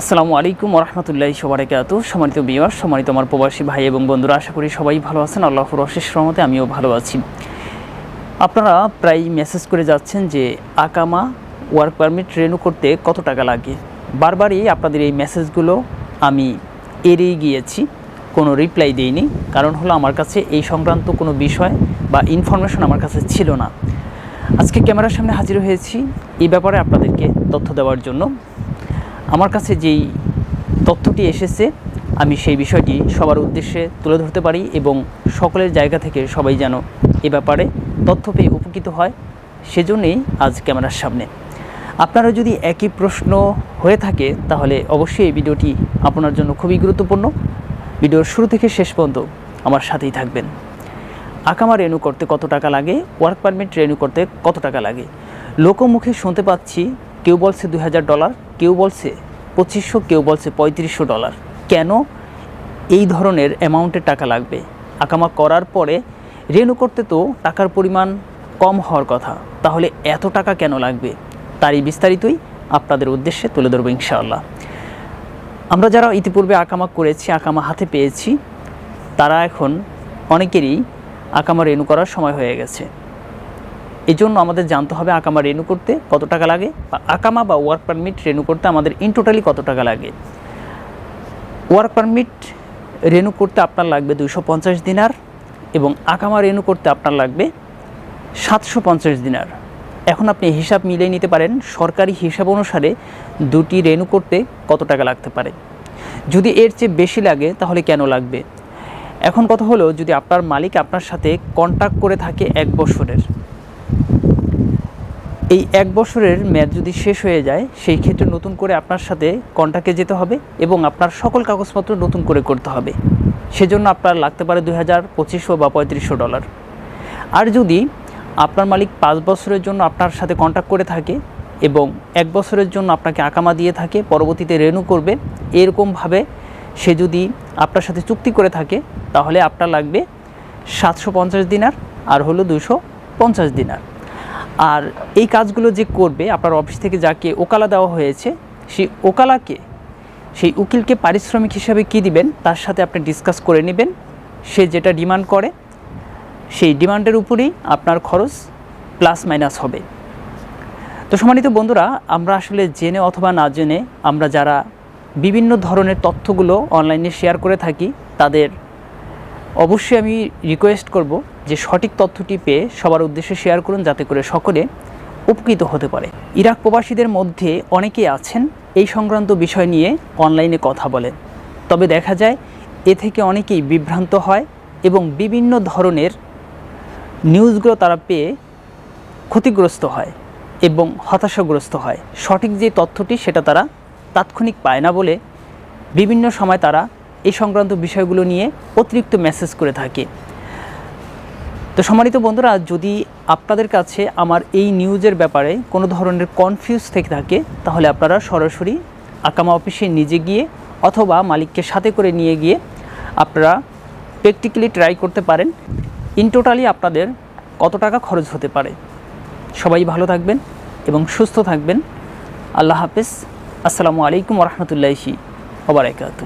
আসসালামু আলাইকুম রহমতুল্লাহ সবারকাত সম্মানিত বিয়ার সম্মানিত আমার প্রবাসী ভাই এবং বন্ধুরা, আশা করি সবাই ভালো আছেন। আল্লাহর অশেষ রহমতে আমিও ভালো আছি। আপনারা প্রায় মেসেজ করে যাচ্ছেন যে, আকামা ওয়ার্ক পারমিট রেনু করতে কত টাকা লাগে? বারবারই আপনাদের এই মেসেজগুলো আমি এড়িয়ে গিয়েছি, কোনো রিপ্লাই দিইনি। কারণ হলো আমার কাছে এই সংক্রান্ত কোনো বিষয় বা ইনফরমেশন আমার কাছে ছিল না। আজকে ক্যামেরার সামনে হাজির হয়েছি। এই ব্যাপারে আপনাদেরকে তথ্য দেওয়ার জন্য। আমার কাছে যেই তথ্যটি এসেছে, আমি সেই বিষয়টি সবার উদ্দেশ্যে তুলে ধরতে পারি এবং সকলের জায়গা থেকে সবাই যেন এ ব্যাপারে তথ্য পেয়ে উপকৃত হয়, সেজন্যেই আজ ক্যামেরার সামনে। আপনারা যদি একই প্রশ্ন হয়ে থাকে, তাহলে অবশ্যই এই ভিডিওটি আপনার জন্য খুবই গুরুত্বপূর্ণ। ভিডিওর শুরু থেকে শেষ পর্যন্ত আমার সাথেই থাকবেন। আকামা রেনু করতে কত টাকা লাগে? ওয়ার্ক পারমিট রেনু করতে কত টাকা লাগে? লোকমুখে শুনতে পাচ্ছি কেউ বলছে দুই হাজার ডলার, কেউ বলছে পঁচিশশো, কেউ বলছে পঁয়ত্রিশশো ডলার। কেন? এই ধরনের অ্যামাউন্টের টাকা লাগবে। আকামা করার পরে রেনু করতে তো টাকার পরিমাণ কম হওয়ার কথা। তাহলে এত টাকা কেন লাগবে? তারই বিস্তারিতই আপনাদের উদ্দেশ্যে তুলে ধরবো ইনশাআল্লাহ। আমরা যারা ইতিপূর্বে আকামা করেছি, আকামা হাতে পেয়েছি, তারা এখন অনেকেরই আকামা রেনু করার সময় হয়ে গেছে। এই জন্য আমাদের জানতে হবে আকামা রেনু করতে কত টাকা লাগে বা আকামা বা ওয়ার্ক পারমিট রেনু করতে আমাদের ইন টোটালি কত টাকা লাগে। ওয়ার্ক পারমিট রেনু করতে আপনার লাগবে দুশো পঞ্চাশ দিনার এবং আকামা রেনু করতে আপনার লাগবে সাতশো পঞ্চাশ দিনার। এখন আপনি হিসাব মিলিয়ে নিতে পারেন, সরকারি হিসাব অনুসারে দুটি রেনু করতে কত টাকা লাগতে পারে। যদি এর চেয়ে বেশি লাগে, তাহলে কেন লাগবে? এখন কথা হলো, যদি আপনার মালিক আপনার সাথে কন্ট্যাক্ট করে থাকে এক বছরের এই এক বছরের মেয়াদ যদি শেষ হয়ে যায়, সেই ক্ষেত্রে নতুন করে আপনার সাথে কন্ট্যাক্টে যেতে হবে এবং আপনার সকল কাগজপত্র নতুন করে করতে হবে। সেজন্য আপনার লাগতে পারে দুই হাজার পঁচিশশো বা পঁয়ত্রিশশো ডলার আর যদি আপনার মালিক পাঁচ বছরের জন্য আপনার সাথে কন্ট্যাক্ট করে থাকে এবং এক বছরের জন্য আপনাকে আকামা দিয়ে থাকে, পরবর্তীতে রেনু করবে, এরকমভাবে সে যদি আপনার সাথে চুক্তি করে থাকে, তাহলে আপনার লাগবে সাতশো পঞ্চাশ দিনার আর হলো দুশো পঞ্চাশ দিনার। আর এই কাজগুলো যে করবে, আপনার অফিস থেকে যাকে ওকালা দেওয়া হয়েছে, সেই ওকালাকে, সেই উকিলকে পারিশ্রমিক হিসাবে কি দিবেন, তার সাথে আপনি ডিসকাস করে নেবেন। সে যেটা ডিমান্ড করে, সেই ডিমান্ডের উপরেই আপনার খরচ প্লাস মাইনাস হবে। তো সম্মানিত বন্ধুরা, আমরা আসলে জেনে অথবা না জেনে আমরা যারা বিভিন্ন ধরনের তথ্যগুলো অনলাইনে শেয়ার করে থাকি, তাদের অবশ্যই আমি রিকোয়েস্ট করব যে সঠিক তথ্যটি পেয়ে সবার উদ্দেশ্যে শেয়ার করুন, যাতে করে সকলে উপকৃত হতে পারে। ইরাক প্রবাসীদের মধ্যে অনেকেই আছেন, এই সংক্রান্ত বিষয় নিয়ে অনলাইনে কথা বলেন। তবে দেখা যায়, এ থেকে অনেকেই বিভ্রান্ত হয় এবং বিভিন্ন ধরনের নিউজগুলো তারা পেয়ে ক্ষতিগ্রস্ত হয় এবং হতাশাগ্রস্ত হয়। সঠিক যে তথ্যটি, সেটা তারা তাৎক্ষণিক পায় না বলে বিভিন্ন সময় তারা এই সংক্রান্ত বিষয়গুলো নিয়ে অতিরিক্ত মেসেজ করে থাকে। তো সম্মানিত বন্ধুরা, যদি আপনাদের কাছে আমার এই নিউজের ব্যাপারে কোনো ধরনের কনফিউজ থেকে থাকে, তাহলে আপনারা সরাসরি আকামা অফিসে নিজে গিয়ে অথবা মালিককে সাথে করে নিয়ে গিয়ে আপনারা প্র্যাকটিক্যালি ট্রাই করতে পারেন। ইন টোটালি আপনাদের কত টাকা খরচ হতে পারে। সবাই ভালো থাকবেন এবং সুস্থ থাকবেন। আল্লাহ হাফেজ। আসসালামু আলাইকুম রহমতুল্লাহি ওবরাকাতু